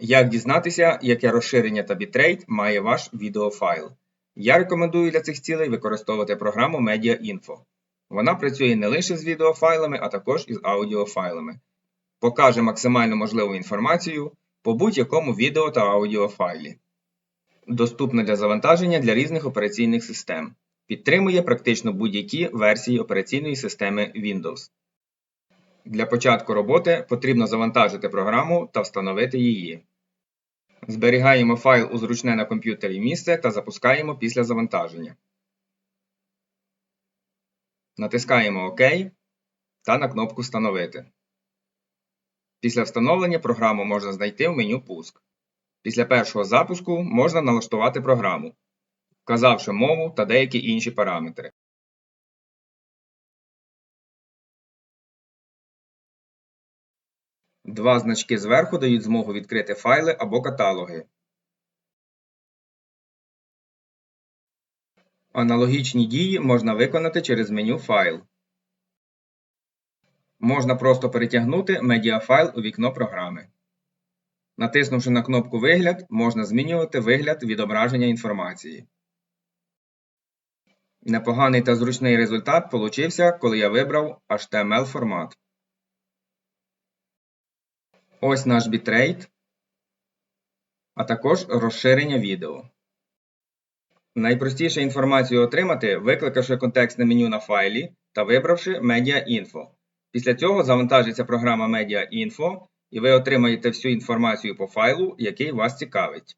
Як дізнатися, яке розширення та бітрейт має ваш відеофайл? Я рекомендую для цих цілей використовувати програму MediaInfo. Вона працює не лише з відеофайлами, а також із аудіофайлами. Покаже максимально можливу інформацію по будь-якому відео та аудіофайлі. Доступна для завантаження для різних операційних систем. Підтримує практично будь-які версії операційної системи Windows. Для початку роботи потрібно завантажити програму та встановити її. Зберігаємо файл у зручне на комп'ютері місце та запускаємо після завантаження. Натискаємо ОК та на кнопку Встановити. Після встановлення програму можна знайти в меню Пуск. Після першого запуску можна налаштувати програму, вказавши мову та деякі інші параметри. Два значки зверху дають змогу відкрити файли або каталоги. Аналогічні дії можна виконати через меню Файл. Можна просто перетягнути медіафайл у вікно програми. Натиснувши на кнопку Вигляд, можна змінювати вигляд відображення інформації. Непоганий та зручний результат получився, коли я вибрав HTML формат. Ось наш бітрейт, а також розширення відео. Найпростіше інформацію отримати, викликавши контекстне меню на файлі та вибравши Info. Після цього завантажиться програма Info і ви отримаєте всю інформацію по файлу, який вас цікавить.